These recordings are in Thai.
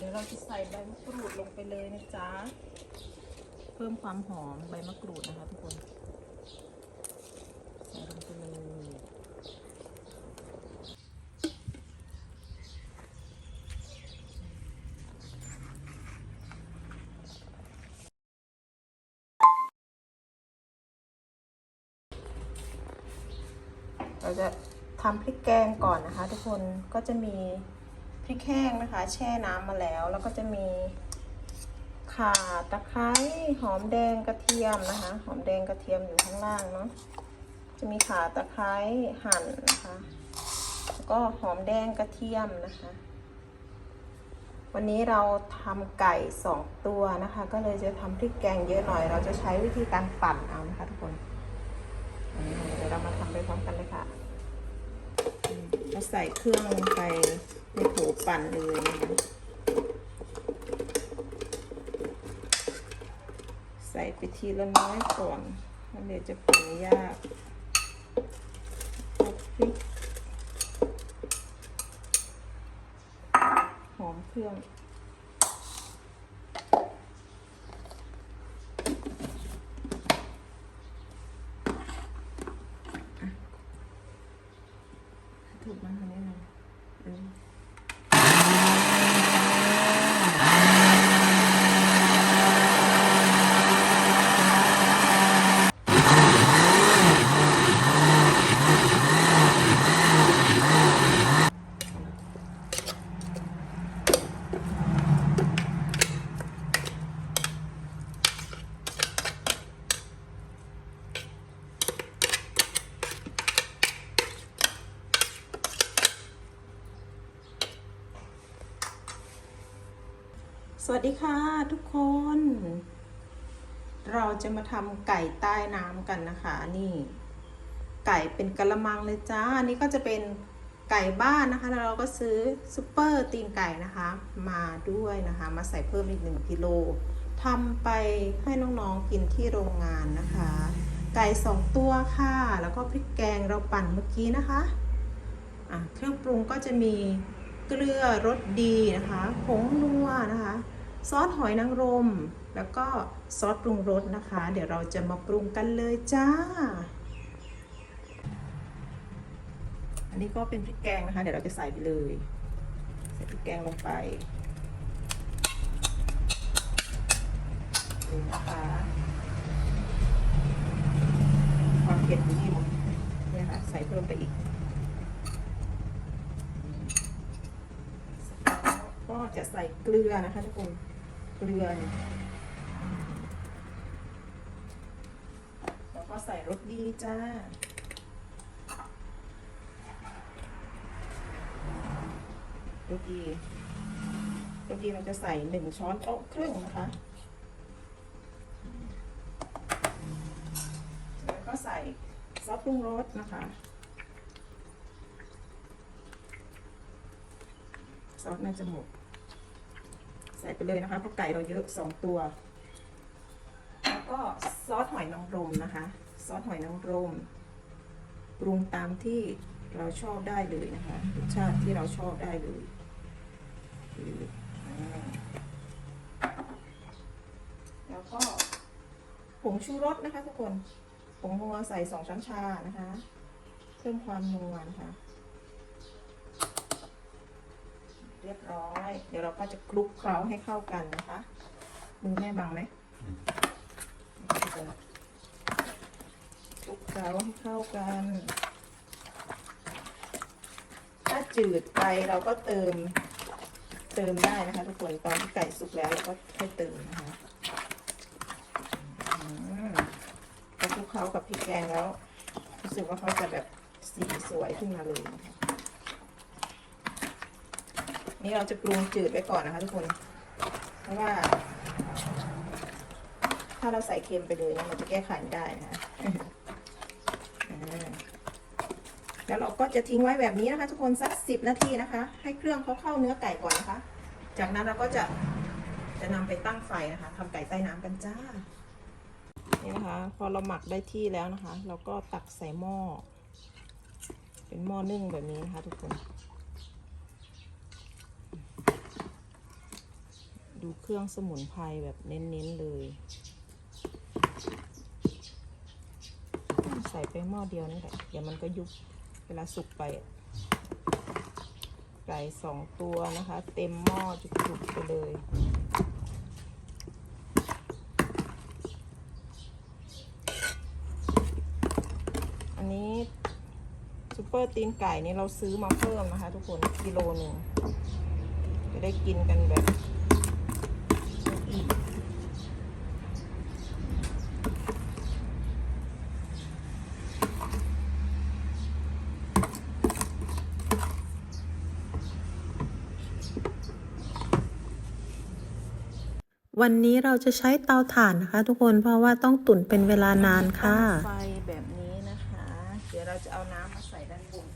เดี๋ยวเราจะใส่ใบมะกรูดลงไปเลยนะจ๊ะ เพิ่มความหอมใบมะกรูดนะคะทุกคน ใส่ลงไปเลยเราจะทำพริกแกงก่อนนะคะ ทุกคนก็จะมี ริกแห้งนะคะ แช่น้ำมาแล้ว แล้วก็จะมีข่าตะไคร้หอมแดงกระเทียมนะคะ หอมแดงกระเทียมอยู่ข้างล่างเนาะจะมีข่าตะไคร้หั่นนะคะ แล้วก็หอมแดงกระเทียมนะคะ วันนี้เราทำไก่สองตัวนะคะ ก็เลยจะทำพริกแกงเยอะหน่อย เราจะใช้วิธีการปั่นเอานะคะทุกคนเดี๋ยวเรามาทำไปพร้อมกันเลยค่ะเราใส่เครื่องลงไป ปั่นเลยใส่ไปทีละน้อยก่อนมันเดี๋ยวจะปรุงยากเอาพริกหอมเครื่อง ถูกมาทางนี้หน่อยเออส วัสดีค่ะทุกคน เราจะมาทำไก่ใต้น้ำกันนะคะ นี่ ไก่เป็นกะละมังเลยจ้าอันนี้ก็จะเป็นไก่บ้านนะคะแล้วเราก็ซื้อซูเปอร์ตีนไก่นะคะ มาด้วยนะคะ มาใส่เพิ่มอีกหนึ่งกิโลทำไปให้น้องๆกินที่โรงงานนะคะ ไก่สองตัวค่ะ แล้วก็พริกแกงเราปั่นเมื่อกี้นะคะะเครื่องปรุงก็จะมีเกลือรสดีนะคะผงนัวนะคะ ซอสหอยนางรม แล้วก็ซอสปรุงรสนะคะ เดี๋ยวเราจะมาปรุงกันเลยจ้า อันนี้ก็เป็นพริกแกงนะคะ เดี๋ยวเราจะใส่ไปเลย ใส่พริกแกงลงไปนี่นะคะความเผ็ดนี่หมดเนี่ยค่ะใส่เพิ่มไปอีกก็จะใส่เกลือนะคะทุกคน เกลือนแล้วก็ใส่รสดีจ้ารสดีรสดีเราจะใส่หนึ่งช้อนโต๊ะครึ่งนะคะ แล้วก็ใส่ซอสปรุงรสนะคะซอสน่าจะหมด ใส่ไปเลยนะคะเพราะไก่เราเยอะสองตัว แล้วก็ซอสหอยนางรมนะคะ ซอสหอยนางรมปรุงตามที่เราชอบได้เลยนะคะรสชาติที่เราชอบได้เลยแล้วก็ผงชูรสนะคะทุกคนผงนัวใส่สองช้อนชานะคะ เพิ่มความนัวนะคะ เรียบร้อย เดี๋ยวเราก็จะคลุกเคล้าให้เข้ากันนะคะมือแม่บังไหมคลุกเคล้าให้เข้ากัน ถ้าจืดไปเราก็เติม เติมได้นะคะทุกคนตอนที่ไก่สุกแล้วเราก็ค่อยเติมนะคะพอคลุกเคล้ากับพริกแกงแล้วรู้สึกว่าเขาจะแบบสีสวยขึ้นมาเลยนะคะ นี่เราจะปรุงจืดไว้ก่อนนะคะทุกคน เพราะว่า ถ้าเราใส่เค็มไปเลยเนี่ยมันจะแก้ไขไม่ได้นะคะแล้วเราก็จะทิ้งไว้แบบนี้นะคะ ทุกคนสักสิบนาทีนะคะ ให้เครื่องเขาเข้าเนื้อไก่ก่อนนะคะ จากนั้นเราก็จะจะนำไปตั้งไฟนะคะทำไก่ใต้น้ำกันจ้า นี่นะคะ พอเราหมักได้ที่แล้วนะคะ เราก็ตักใส่หม้อ เป็นหม้อนึ่งแบบนี้นะคะ ทุกคน ดูเครื่องสมุนไพรแบบเน้นๆเลย ใส่ไปหม้อเดียวนี่แหละ เดี๋ยวมันก็ยุบเวลาสุกไป ไก่สองตัวนะคะ เต็มหม้อจุกๆไปเลยอันนี้ซูเปอร์ตีนไก่นี่เราซื้อมาเพิ่มนะคะ ทุกคนกิโลหนึ่งจะได้กินกันแบบอิ่ม วันนี้เราจะใช้เตาถ่านนะคะ ทุกคนเพราะว่าต้องตุ๋นเป็นเวลานานค่ะ ไฟแบบนี้นะคะ เดี๋ยวเราจะเอาน้ำมาใส่ด้านบน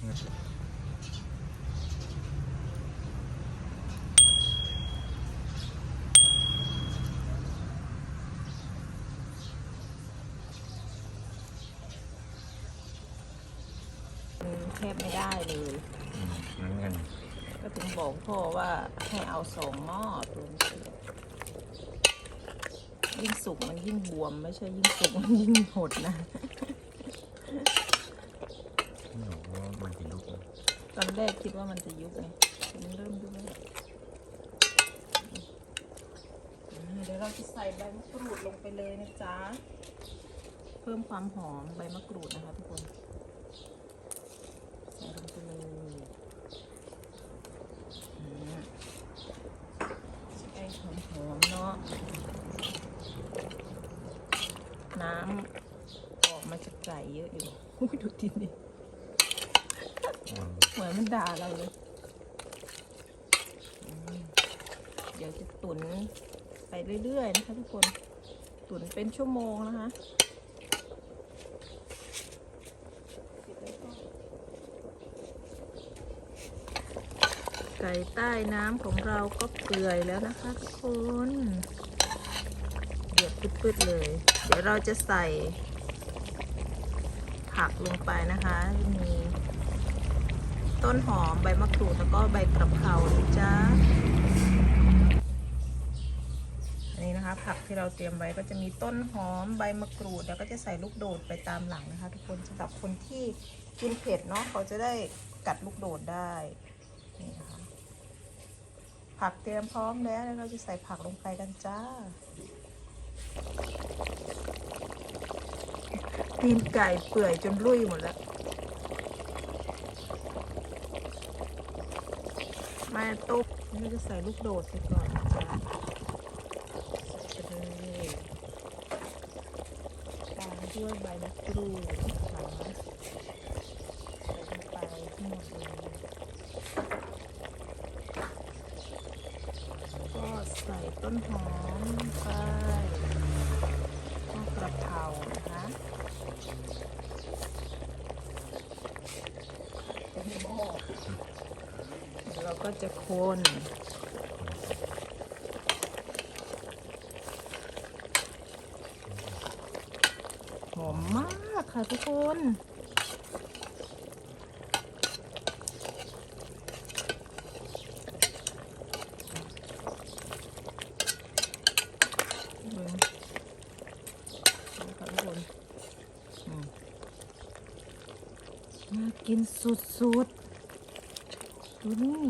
มัน แทบไม่ได้เลยเหมือนกันก็ถึงบอกพ่อว่าให้เอาสองหม้อตัวนี้ยิ่งสุกมันยิ่งบวม ไม่ใช่ยิ่งสุกมันยิ่งหดนะ ที่บอกว่า มันจะลุกนะตอนแรกคิดว่ามันจะยุบไงมันเริ่มยุบแล้วอ่าเดี๋ยวเราจะใส่ใบมะกรูดลงไปเลยนะจ๊ะ เพิ่มความหอมใบมะกรูดนะคะทุกคน ใส่ลงไปเลยอืมไอ้หอมหอมๆเนาะ น้ำออกมาจากไก่เยอะอยู่ ดูดินดิ มันด่าเราเลย เดี๋ยวจะตุ๋นไปเรื่อยๆนะคะทุกคน ตุ๋นเป็นชั่วโมงนะคะไก่ใต้น้ำของเราก็เปื่อยแล้วนะคะทุกคนเดือดปืดๆเลย เดี๋ยวเราจะใส่ผักลงไปนะคะ มี ต้นหอม ใบมะกรูดแล้วก็ใบกระเพราจ๊ะอันนี้นะคะ ผักที่เราเตรียมไว้ก็จะมีต้นหอมใบมะกรูด แล้วก็จะใส่ลูกโดดไปตามหลังนะคะ ทุกคนสำหรับคนที่กินเผ็ดเนาะเขาจะได้กัดลูกโดดได้นี่นะคะผักเตรียมพร้อมแล้วแล้วเราจะใส่ผักลงไปกันจ้าตีนไก่เปื่อยจนรุ่ยหมดแล้ว มาตุ๊บนี่จะใส่ลูกโดดไปก่อนนะจ๊ะใส่ไปเลยตามด้วยใบมะกรูดนะคะใส่ลงไปทั้งหมดเลยก็ใส่ต้นหอมไปก็กระเพรานะคะเป็นหม้อ ก็จะคนหอมมากค่ะทุกคนมน่ากินสุดๆ ดูนี่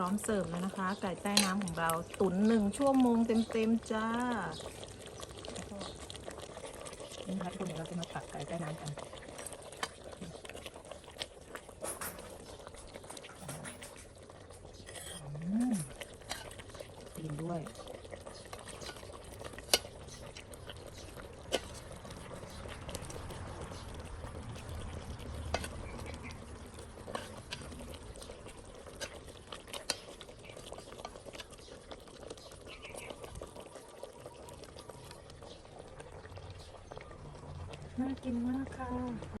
ร้อมเสิร์ฟแล้วนะคะ ไก่ใต้น้ำของเราตุ๋นหนึ่งชั่วโมงเต็มๆจ้านี่นะคะทุกคนเดี๋ยวเราจะมาตักไก่ใต้น้ำกันอืมกินด้วย น่ากินมากค่ะ